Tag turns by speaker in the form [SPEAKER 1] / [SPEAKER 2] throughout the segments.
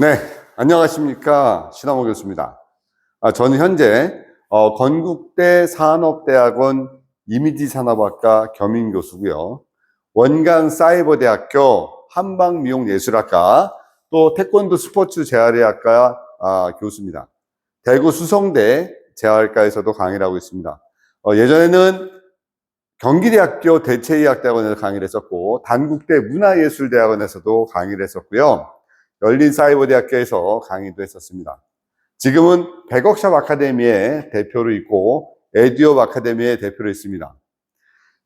[SPEAKER 1] 네, 안녕하십니까. 신하모 교수입니다. 아, 저는 현재 어, 건국대 산업대학원 이미지 산업학과 겸임 교수고요. 원강 사이버대학교 한방미용예술학과 또 태권도 스포츠 재활의학과 아, 교수입니다. 대구 수성대 재활과에서도 강의를 하고 있습니다. 어, 예전에는 경기대학교 대체의학대학원에서 강의를 했었고 단국대 문화예술대학원에서도 강의를 했었고요. 열린사이버대학교에서 강의도 했었습니다. 지금은 백억샵 아카데미의 대표로 있고 에듀업 아카데미의 대표로 있습니다.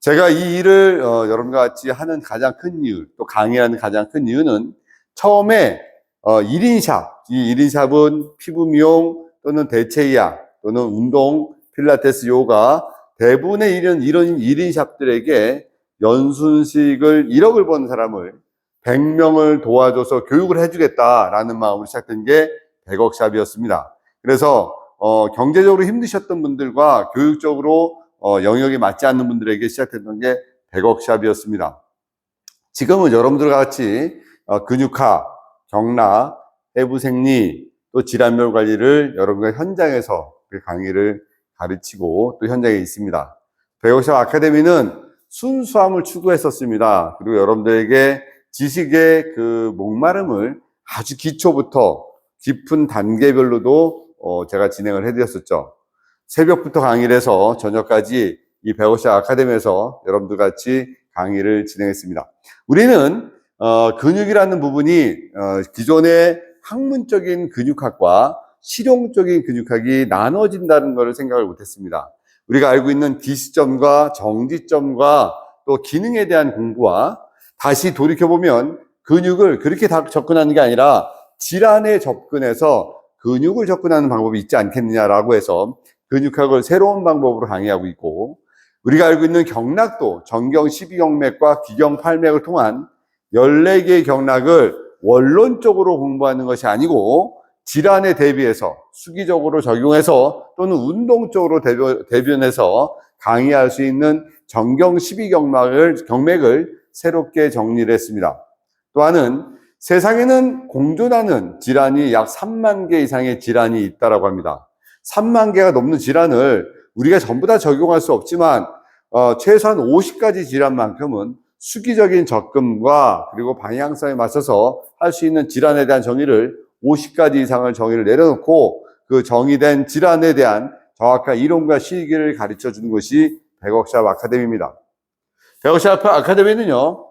[SPEAKER 1] 제가 이 일을 어, 여러분과 같이 하는 가장 큰 이유, 또 강의하는 가장 큰 이유는 처음에 어, 1인샵, 이 1인샵은 피부 미용 또는 대체의학 또는 운동, 필라테스, 요가 대부분의 이런 이런 1인샵들에게 연순식을 1억을 버는 사람을 100명을 도와줘서 교육을 해주겠다라는 마음으로 시작된 게 100억 샵이었습니다. 그래서 어, 경제적으로 힘드셨던 분들과 교육적으로 어, 영역이 맞지 않는 분들에게 시작했던 게 100억 샵이었습니다. 지금은 여러분들과 같이 어, 근육학, 경락, 해부생리, 또 질환별 관리를 여러분과 현장에서 그 강의를 가르치고 또 현장에 있습니다. 100억샵 아카데미는 순수함을 추구했었습니다. 그리고 여러분들에게 지식의 그 목마름을 아주 기초부터 깊은 단계별로도 어, 제가 진행을 해드렸었죠. 새벽부터 강의를 해서 저녁까지 이 배우샤 아카데미에서 여러분들 같이 강의를 진행했습니다. 우리는 어, 근육이라는 부분이 어, 기존의 학문적인 근육학과 실용적인 근육학이 나눠진다는 것을 생각을 못했습니다. 우리가 알고 있는 기시점과 정지점과 또 기능에 대한 공부와 다시 돌이켜보면 근육을 그렇게 다 접근하는 게 아니라 질환에 접근해서 근육을 접근하는 방법이 있지 않겠느냐라고 해서 근육학을 새로운 방법으로 강의하고 있고 우리가 알고 있는 경락도 정경 12경맥과 기경 8맥을 통한 14개의 경락을 원론적으로 공부하는 것이 아니고 질환에 대비해서 수기적으로 적용해서 또는 운동적으로 대변해서 강의할 수 있는 정경 12경맥을 경맥을 새롭게 정리를 했습니다. 또한은 세상에는 공존하는 질환이 약 3만 개 이상의 질환이 있다라고 합니다. 3만 개가 넘는 질환을 우리가 전부 다 적용할 수 없지만 어, 최소한 50가지 질환만큼은 수기적인 접근과 그리고 방향성에 맞춰서 할 수 있는 질환에 대한 정의를 50가지 이상을 정의를 내려놓고 그 정의된 질환에 대한 정확한 이론과 실기를 가르쳐 주는 것이 백억샵 아카데미입니다. 백억샵 아카데미는요,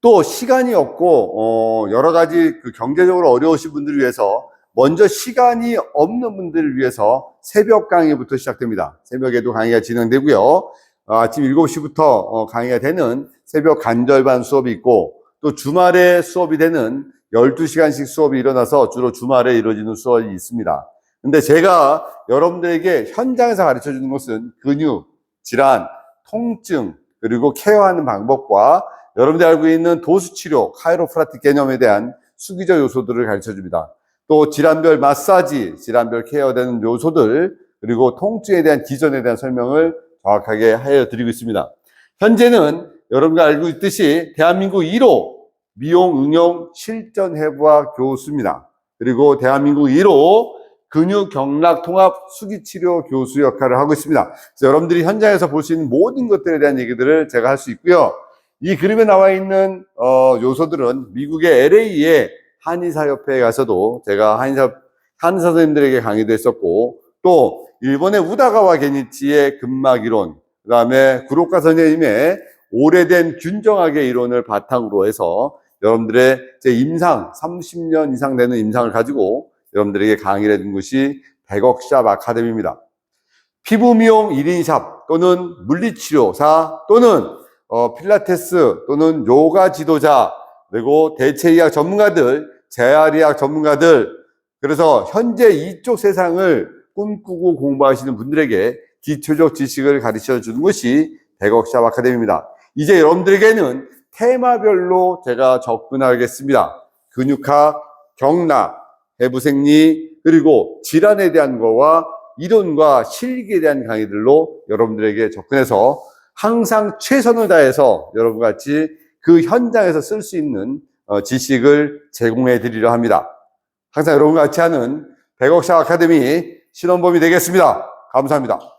[SPEAKER 1] 또 시간이 없고, 어, 여러 가지 그 경제적으로 어려우신 분들을 위해서 먼저 시간이 없는 분들을 위해서 새벽 강의부터 시작됩니다. 새벽에도 강의가 진행되고요. 어, 아침 7시부터 어, 강의가 되는 새벽 간절반 수업이 있고 또 주말에 수업이 되는 12시간씩 수업이 일어나서 주로 주말에 이루어지는 수업이 있습니다. 근데 제가 여러분들에게 현장에서 가르쳐 주는 것은 근육, 질환, 통증, 그리고 케어하는 방법과 여러분들이 알고 있는 도수치료, 카이로프라틱 개념에 대한 수기적 요소들을 가르쳐 줍니다. 또 질환별 마사지, 질환별 케어되는 요소들, 그리고 통증에 대한 기전에 대한 설명을 정확하게 하여 드리고 있습니다. 현재는 여러분가 알고 있듯이 대한민국 1호 미용 응용 실전 해부학 교수입니다. 그리고 대한민국 1호 근육 경락 통합 수기 치료 교수 역할을 하고 있습니다. 그래서 여러분들이 현장에서 볼 수 있는 모든 것들에 대한 얘기들을 제가 할 수 있고요. 이 그림에 나와 있는 어, 요소들은 미국의 LA의 한의사협회에 가서도 제가 한의사 한의사 선생님들에게 강의도 했었고 또 일본의 우다가와 게니치의 근막 이론, 그다음에 구로카 선생님의 오래된 균정학의 이론을 바탕으로 해서 여러분들의 제 임상 30년 이상 되는 임상을 가지고 여러분들에게 강의를 해준 것이 백억샵 아카데미입니다. 피부 미용 1인샵 또는 물리치료사 또는 어, 필라테스 또는 요가 지도자 그리고 대체의학 전문가들, 재활의학 전문가들 그래서 현재 이쪽 세상을 꿈꾸고 공부하시는 분들에게 기초적 지식을 가르쳐 주는 것이 백억샵 아카데미입니다. 이제 여러분들에게는 테마별로 제가 접근하겠습니다. 근육학, 경락, 해부생리, 그리고 질환에 대한 거와 이론과 실기에 대한 강의들로 여러분들에게 접근해서 항상 최선을 다해서 여러분 같이 그 현장에서 쓸 수 있는 어, 지식을 제공해 드리려 합니다. 항상 여러분과 같이 하는 백억샤 아카데미 신원범이 되겠습니다. 감사합니다.